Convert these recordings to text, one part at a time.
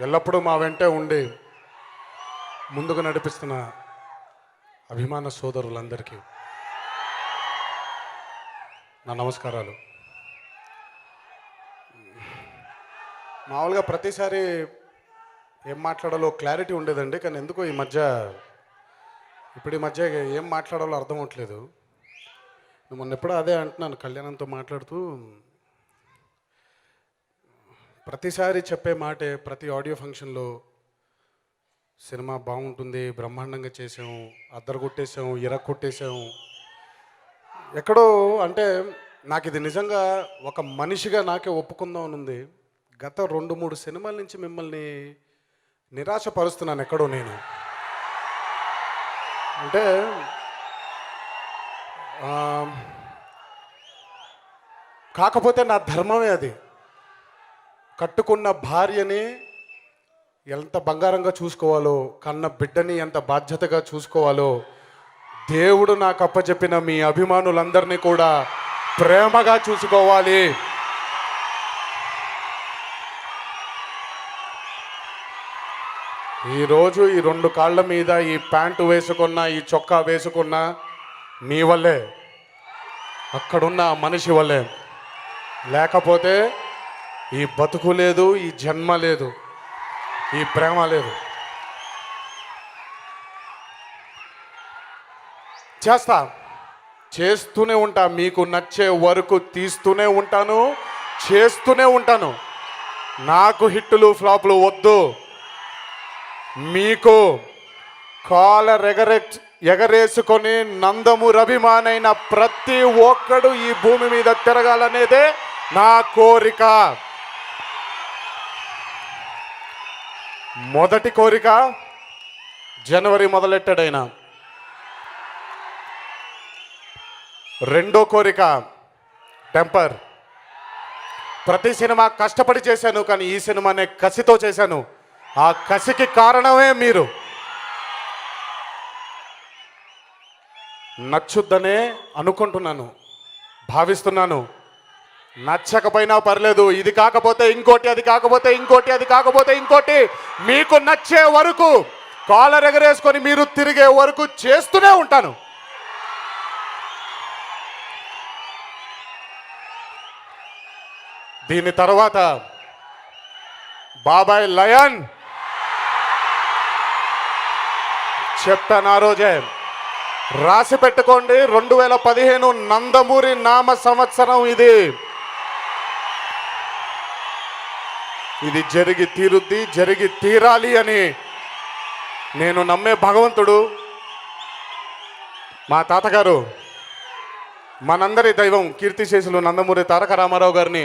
ఎల్లప్పుడూ మా వెంటే ఉండి ముందుకు నడిపిస్తున్న అభిమాన సోదరులందరికీ నా నమస్కారాలు. మామూలుగా ప్రతిసారి ఏం మాట్లాడాలో క్లారిటీ ఉండేదండి కానీ ఎందుకో ఈ మధ్య ఇప్పుడు ఈ మధ్య ఏం మాట్లాడాలో అర్థం అవట్లేదు మొన్న ఎప్పుడో అదే అంటున్నాను కళ్యాణంతో మాట్లాడుతూ ప్రతిసారి చెప్పే మాటే ప్రతి ఆడియో ఫంక్షన్లో సినిమా బాగుంటుంది బ్రహ్మాండంగా చేసాము అద్దరు కొట్టేసాము ఇర కొట్టేసాము ఎక్కడో అంటే నాకు ఇది నిజంగా ఒక మనిషిగా నాకే ఒప్పుకుందాం అని ఉంది గత రెండు మూడు సినిమాల నుంచి మిమ్మల్ని నిరాశపరుస్తున్నాను ఎక్కడో నేను. అంటే కాకపోతే నా ధర్మమే అది. కట్టుకున్న భార్యని ఎంత బంగారంగా చూసుకోవాలో కన్న బిడ్డని ఎంత బాధ్యతగా చూసుకోవాలో దేవుడు నాకు అప్పచెప్పిన మీ అభిమానులందరినీ కూడా ప్రేమగా చూసుకోవాలి. ఈరోజు ఈ రెండు కాళ్ళ మీద ఈ ప్యాంటు వేసుకున్న ఈ చొక్కా వేసుకున్న మీ వల్లే. అక్కడున్న మనిషి వల్లే. లేకపోతే ఈ బతుకు లేదు ఈ జన్మ లేదు ఈ ప్రేమ లేదు. చేస్తా. చేస్తూనే ఉంటా మీకు నచ్చే వరకు తీస్తూనే ఉంటాను చేస్తూనే ఉంటాను. నాకు హిట్టులు ఫ్లాపులు వద్దు. మీకు కాలర్ ఎగరే ఎగరేసుకొని నందము రభిమానైన ప్రతి ఒక్కడు ఈ భూమి మీద తిరగాలనేదే నా కోరిక. మొదటి కోరిక జనవరి మొదలెట్టాడైనా. రెండో కోరిక టెంపర్. ప్రతి సినిమా కష్టపడి చేశాను కానీ ఈ సినిమానే కసితో చేశాను. ఆ కసికి కారణమే మీరు. నచ్చుద్దనే అనుకుంటున్నాను భావిస్తున్నాను. నచ్చకపోయినా పర్లేదు ఇది కాకపోతే ఇంకోటి అది కాకపోతే ఇంకోటి అది కాకపోతే ఇంకోటి. మీకు నచ్చే వరకు కాలర్ ఎగరేసుకొని మీరు తిరిగే వరకు చేస్తూనే ఉంటాను. దీని తర్వాత బాబాయ్ లయన్ చెప్తాను ఆ రోజే. రాసి పెట్టుకోండి రెండు వేల పదిహేను నందమూరి నామ సంవత్సరం ఇది. ఇది జరిగి తీరుద్ది జరిగి తీరాలి అని నేను నమ్మే భగవంతుడు మా తాతగారు మనందరి దైవం కీర్తిశేషులు నందమూరి తారక రామారావు గారిని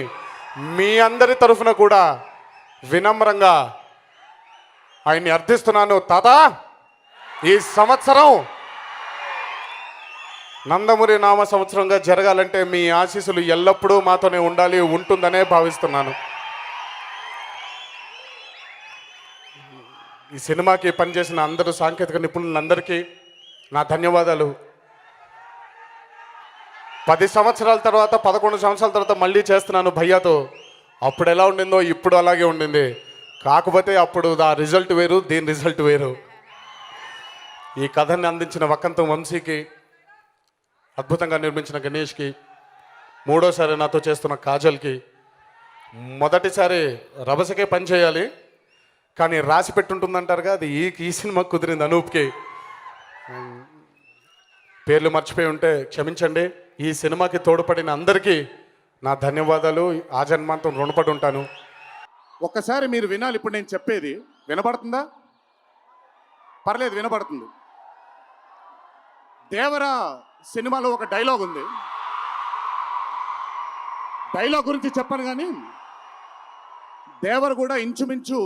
మీ అందరి తరఫున కూడా వినమ్రంగా ఆయన్ని అర్థిస్తున్నాను. తాత ఈ సంవత్సరం నందమూరి నామ సంవత్సరంగా జరగాలంటే మీ ఆశీస్సులు ఎల్లప్పుడూ మాతోనే ఉండాలి ఉంటుందనే భావిస్తున్నాను. ఈ సినిమాకి పనిచేసిన అందరూ సాంకేతిక నిపుణులందరికీ నా ధన్యవాదాలు. పది సంవత్సరాల తర్వాత పదకొండు సంవత్సరాల తర్వాత మళ్ళీ చేస్తున్నాను భయ్యాతో. అప్పుడు ఎలా ఉండిందో ఇప్పుడు అలాగే ఉండింది. కాకపోతే అప్పుడు ఆ రిజల్ట్ వేరు దీని రిజల్ట్ వేరు. ఈ కథని అందించిన వక్కంతం వంశీకి అద్భుతంగా నిర్మించిన గణేష్కి మూడోసారి నాతో చేస్తున్న కాజల్కి మొదటిసారి రభసకే పని చేయాలి. కానీ రాసి పెట్టుంటుందంటారుగా? అది ఈ ఈ సినిమా కుదిరింది అనూప్కి. పేర్లు మర్చిపోయి ఉంటే క్షమించండి. ఈ సినిమాకి తోడ్పడిన అందరికీ నా ధన్యవాదాలు. ఆ జన్మాంతం రుణపడి ఉంటాను ఒక్కసారి మీరు వినాలి ఇప్పుడు నేను చెప్పేది. వినపడుతుందా పర్లేదు వినపడుతుంది దేవరా సినిమాలో ఒక డైలాగ్ ఉంది. డైలాగ్ గురించి చెప్పను కానీ దేవర్ కూడా ఇంచుమించు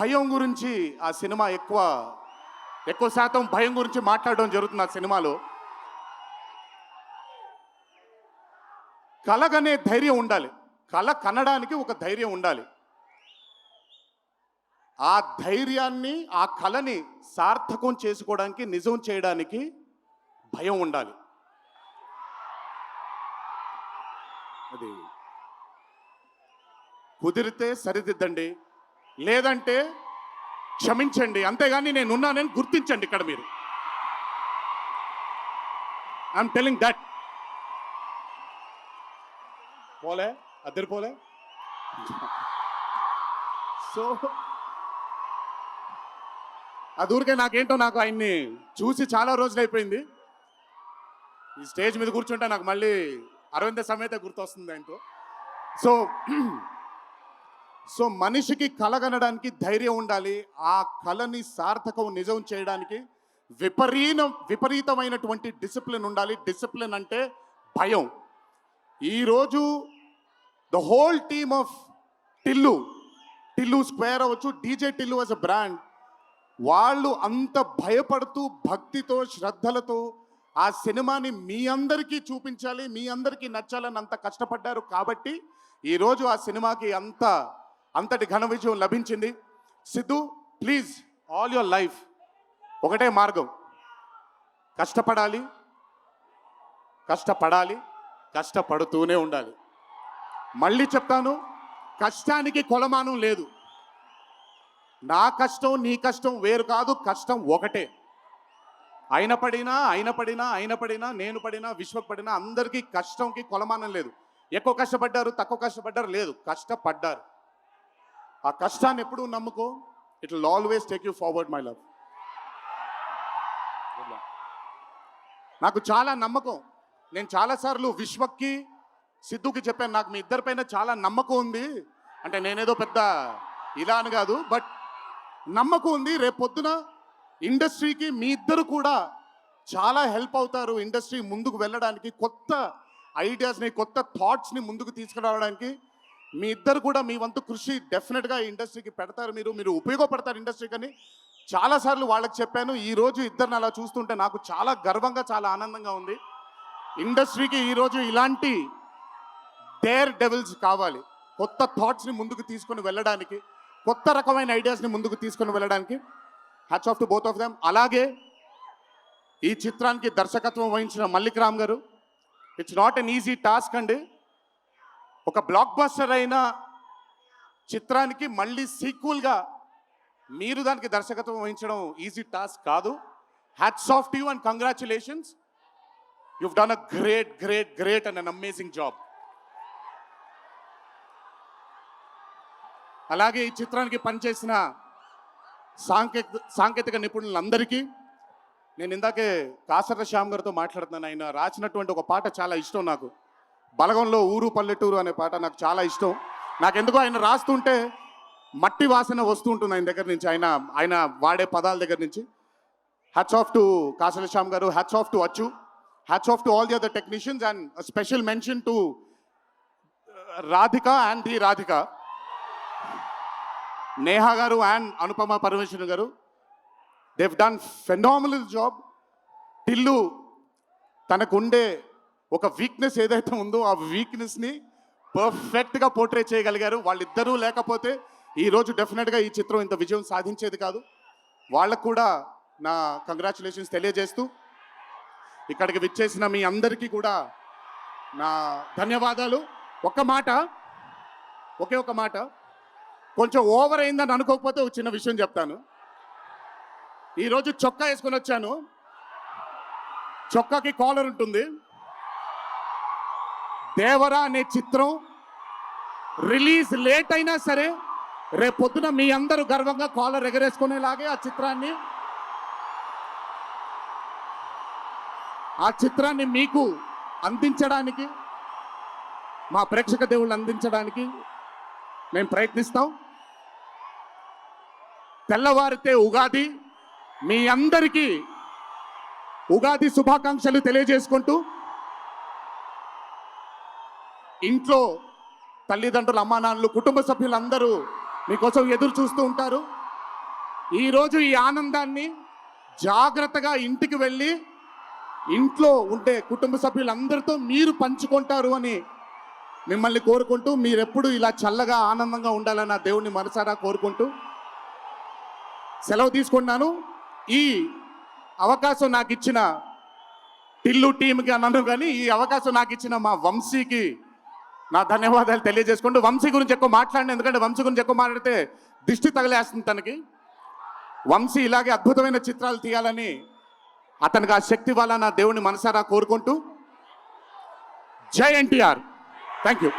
భయం గురించి ఆ సినిమా ఎక్కువ ఎక్కువ శాతం భయం గురించి మాట్లాడడం జరుగుతుంది ఆ సినిమాలో. కలగనే ధైర్యం ఉండాలి. కళ కనడానికి ఒక ధైర్యం ఉండాలి. ఆ ధైర్యాన్ని ఆ కళని సార్థకం చేసుకోవడానికి నిజం చేయడానికి భయం ఉండాలి. అది. కుదిరితే సరిదిద్దండి. లేదంటే క్షమించండి. అంతేగాని నేనున్నానని గుర్తించండి ఇక్కడ మీరు. ఐఎమ్ టెలింగ్ దట్ పోలే? అద్దరు పోలే? సో అది ఊరికే నాకేంటో నాకు ఆయన్ని చూసి చాలా రోజులు అయిపోయింది. ఈ స్టేజ్ మీద కూర్చుంటే నాకు మళ్ళీ అరవింద సమేత గుర్తొస్తుంది ఆయనతో. సో సో మనిషికి కలగనడానికి ధైర్యం ఉండాలి. ఆ కళని సార్థకం నిజం చేయడానికి విపరీత విపరీతమైనటువంటి డిసిప్లిన్ ఉండాలి. డిసిప్లిన్ అంటే భయం. ఈరోజు the whole team of Tillu Tillu square అవ్వచ్చు DJ Tillu as a brand వాళ్ళు అంత భయపడుతూ భక్తితో శ్రద్ధలతో ఆ సినిమాని మీ అందరికీ చూపించాలి మీ అందరికీ నచ్చాలని అంత కష్టపడ్డారు కాబట్టి ఈరోజు ఆ సినిమాకి అంత అంతటి ఘన విజయం లభించింది. Siddhu please all your life ఒకటే మార్గం. కష్టపడాలి కష్టపడాలి కష్టపడుతూనే ఉండాలి. మళ్ళీ చెప్తాను కష్టానికి కొలమానం లేదు. నా కష్టం నీ కష్టం వేరు కాదు కష్టం ఒకటే. అయిన పడినా అయిన పడినా అయిన పడినా నేను పడినా విశ్వకు పడినా అందరికీ కష్టంకి కొలమానం లేదు. ఎక్కువ కష్టపడ్డారు తక్కువ కష్టపడ్డారు లేదు. కష్టపడ్డారు. ఆ కష్టాన్ని ఎప్పుడు నమ్ముకో? It will always take you forward my love నాకు చాలా నమ్మకం. నేను చాలాసార్లు విశ్వక్కి సిద్ధుకి చెప్పాను నాకు మీ ఇద్దరిపైన చాలా నమ్మకం ఉంది. అంటే నేనేదో పెద్ద ఇలా అని కాదు బట్ నమ్మకం ఉంది. రేపు పొద్దున ఇండస్ట్రీకి మీ ఇద్దరు కూడా చాలా హెల్ప్ అవుతారు ఇండస్ట్రీ ముందుకు వెళ్ళడానికి కొత్త ఐడియాస్ని కొత్త థాట్స్ని ముందుకు తీసుకురావడానికి. మీ ఇద్దరు కూడా మీ వంతు కృషి డెఫినెట్గా ఇండస్ట్రీకి పెడతారు మీరు మీరు ఉపయోగపడతారు ఇండస్ట్రీకి అని చాలాసార్లు వాళ్ళకి చెప్పాను. ఈ రోజు ఇద్దరిని అలా చూస్తుంటే నాకు చాలా గర్వంగా చాలా ఆనందంగా ఉంది. ఇండస్ట్రీకి ఈరోజు ఇలాంటి డేర్ డెవిల్స్ కావాలి. కొత్త థాట్స్ని ముందుకు తీసుకొని వెళ్ళడానికి కొత్త రకమైన ఐడియాస్ని ముందుకు తీసుకొని వెళ్ళడానికి hats off to both of them అలాగే ఈ చిత్రానికి దర్శకత్వం వహించిన మల్లిక్ రామ్ గారు it's not an easy task అండి. ఒక బ్లాక్ బస్టర్ అయిన చిత్రానికి మళ్ళీ సీక్వల్గా మీరు దానికి దర్శకత్వం వహించడం ఈజీ టాస్క్ కాదు. Hats off to you and congratulations you've done a great great great and an amazing job అలాగే ఈ చిత్రానికి పనిచేసిన సాంకేతిక సాంకేతిక నిపుణులందరికీ నేను ఇందాకే కాసర శ్యామ్ గారితో మాట్లాడుతున్నాను. ఆయన రాసినటువంటి ఒక పాట చాలా ఇష్టం నాకు. బలగంలో ఊరు పల్లెటూరు అనే పాట నాకు చాలా ఇష్టం. నాకెందుకో ఆయన రాస్తుంటే మట్టి వాసన వస్తూ ఉంటుంది ఆయన దగ్గర నుంచి. ఆయన ఆయన వాడే పదాల దగ్గర నుంచి. Hats off to Kasarla Shyam గారు hats off to Achu. Hats off to all the other technicians and special mention to Radhika and the Radhika Neha గారు అండ్ అనుపమ పరమేశ్వరన్ గారు they've done phenomenal job Tillu తనకుండే ఒక weakness ఏదైతే ఉందో ఆ వీక్నెస్ని పర్ఫెక్ట్గా portray చేయగలిగారు. వాళ్ళిద్దరూ లేకపోతే ఈరోజు డెఫినెట్గా ఈ చిత్రం ఇంత విజయం సాధించేది కాదు. వాళ్ళకు కూడా నా కంగ్రాచులేషన్స్ తెలియజేస్తూ ఇక్కడికి విచ్చేసిన మీ అందరికీ కూడా నా ధన్యవాదాలు. ఒక మాట ఒకే ఒక మాట. కొంచెం ఓవర్ అయిందని అనుకోకపోతే ఒక చిన్న విషయం చెప్తాను. ఈరోజు చొక్కా వేసుకొని వచ్చాను. చొక్కాకి కాలర్ ఉంటుంది. దేవరా అనే చిత్రం రిలీజ్ లేట్ అయినా సరే రేపు పొద్దున మీ అందరూ గర్వంగా కాలర్ ఎగరేసుకునేలాగే ఆ చిత్రాన్ని ఆ చిత్రాన్ని మీకు అందించడానికి మా ప్రేక్షక దేవుళ్ళు అందించడానికి మేము ప్రయత్నిస్తాం. తెల్లవారితే ఉగాది మీ అందరికీ ఉగాది శుభాకాంక్షలు తెలియజేసుకుంటూ ఇంట్లో తల్లిదండ్రులు అమ్మా నాన్నలు కుటుంబ సభ్యులందరూ మీకోసం ఎదురు చూస్తూ ఉంటారు. ఈరోజు ఈ ఆనందాన్ని జాగ్రత్తగా ఇంటికి వెళ్ళి ఇంట్లో ఉండే కుటుంబ సభ్యులందరితో మీరు పంచుకుంటారు అని మిమ్మల్ని కోరుకుంటూ మీరెప్పుడు ఇలా చల్లగా ఆనందంగా ఉండాలని నా దేవుణ్ణి మనసారా కోరుకుంటూ సెలవు తీసుకున్నాను. ఈ అవకాశం నాకు ఇచ్చిన టిల్లు టీంకి అన్నాను కానీ ఈ అవకాశం నాకు ఇచ్చిన మా వంశీకి నా ధన్యవాదాలు తెలియజేసుకుంటూ వంశీ గురించి ఎక్కువ మాట్లాడిన ఎందుకంటే వంశీ గురించి ఎక్కువ మాట్లాడితే దిష్టి తగిలేస్తుంది తనకి. వంశీ ఇలాగే అద్భుతమైన చిత్రాలు తీయాలని అతనికి ఆ శక్తి వల్ల నా దేవుని మనసారా కోరుకుంటూ. జై ఎన్టీఆర్. Thank you